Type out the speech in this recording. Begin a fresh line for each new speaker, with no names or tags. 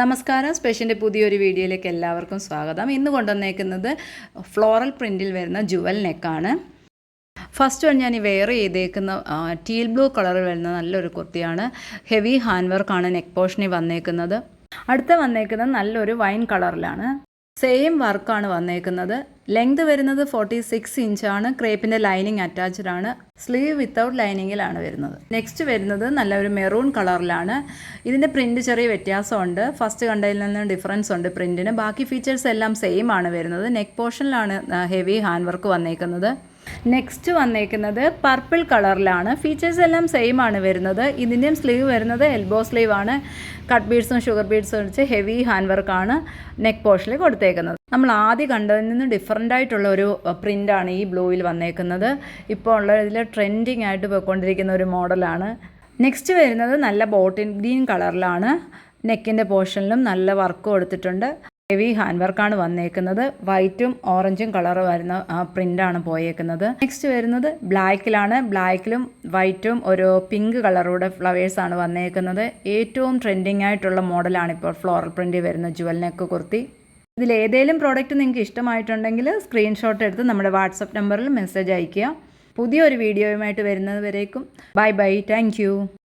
നമസ്കാരം സ്പെഷ്യൻ്റെ പുതിയൊരു വീഡിയോയിലേക്ക് എല്ലാവർക്കും സ്വാഗതം ഇന്ന് കൊണ്ടുവന്നേക്കുന്നത് ഫ്ലോറൽ പ്രിൻറ്റിൽ വരുന്ന ജുവൽ നെക്കാണ് ഫസ്റ്റ് വൺ ഞാൻ ഈ വെയർ ചെയ്തേക്കുന്ന ടീൽ ബ്ലൂ കളറിൽ വരുന്ന നല്ലൊരു കുർത്തിയാണ് ഹെവി ഹാൻഡ് വർക്കാണ് നെക്ക് പോർഷനിൽ വന്നേക്കുന്നത് അടുത്ത വന്നേക്കുന്നത് നല്ലൊരു വൈൻ കളറിലാണ് സെയിം വർക്കാണ് വന്നേക്കുന്നത് ലെങ്ത് വരുന്നത് ഫോർട്ടി സിക്സ് ഇഞ്ചാണ് ക്രേപ്പിന്റെ ലൈനിങ് അറ്റാച്ച്ഡ് ആണ് സ്ലീവ് വിത്തൗട്ട് ലൈനിങ്ങിലാണ് വരുന്നത് നെക്സ്റ്റ് വരുന്നത് നല്ലൊരു മെറൂൺ കളറിലാണ് ഇതിന്റെ പ്രിന്റ് ചെറിയ വ്യത്യാസമുണ്ട് ഫസ്റ്റ് കണ്ടതിൽ നിന്ന് ഡിഫറൻസ് ഉണ്ട് പ്രിന്റിന് ബാക്കി ഫീച്ചേഴ്സ് എല്ലാം സെയിം ആണ് വരുന്നത് നെക്ക് പോർഷനിലാണ് ഹെവി ഹാൻഡ് വർക്ക് വന്നേക്കുന്നത് നെക്സ്റ്റ് വന്നേക്കുന്നത് പർപ്പിൾ കളറിലാണ് ഫീച്ചേഴ്സ് എല്ലാം സെയിം ആണ് വരുന്നത് ഇതിൻ്റെയും സ്ലീവ് വരുന്നത് എൽബോ സ്ലീവ് ആണ് കട്ട് ബീഡ്സും ഷുഗർ ബീഡ്സും വെച്ച് ഹെവി ഹാൻഡ് വർക്കാണ് നെക്ക് പോർഷനിൽ കൊടുത്തേക്കുന്നത് നമ്മൾ ആദ്യം കണ്ടതിൽ നിന്ന് ഡിഫറെൻ്റ് ആയിട്ടുള്ള ഒരു പ്രിൻ്റാണ് ഈ ബ്ലൂവിൽ വന്നേക്കുന്നത് ഇപ്പോൾ ഇതിൽ ട്രെൻഡിങ് ആയിട്ട് പോയിക്കൊണ്ടിരിക്കുന്ന ഒരു മോഡലാണ് നെക്സ്റ്റ് വരുന്നത് നല്ല ബോട്ടിൻ ഗ്രീൻ കളറിലാണ് നെക്കിൻ്റെ പോർഷനിലും നല്ല വർക്ക് കൊടുത്തിട്ടുണ്ട് ഹെവി ഹാൻഡ് വർക്കാണ് വന്നേക്കുന്നത് വൈറ്റും ഓറഞ്ചും കളർ വരുന്ന ആണ് പോയേക്കുന്നത് നെക്സ്റ്റ് വരുന്നത് ബ്ലാക്കിലാണ് ബ്ലാക്കിലും വൈറ്റും ഒരു പിങ്ക് ഫ്ലവേഴ്സ് ആണ് വന്നേക്കുന്നത് ഏറ്റവും ട്രെൻഡിങ് ആയിട്ടുള്ള മോഡലാണ് ഇപ്പോൾ ഫ്ലോറൽ പ്രിന്റ് വരുന്ന ജുവൽ നെക്ക് കുർത്തി ഇതിൽ ഏതെങ്കിലും പ്രോഡക്റ്റ് നിങ്ങൾക്ക് ഇഷ്ടമായിട്ടുണ്ടെങ്കിൽ സ്ക്രീൻഷോട്ട് എടുത്ത് നമ്മുടെ വാട്സപ്പ് നമ്പറിൽ മെസ്സേജ് അയയ്ക്കുക പുതിയൊരു വീഡിയോയുമായിട്ട് വരുന്നത് വരേക്കും ബൈ ബൈ താങ്ക്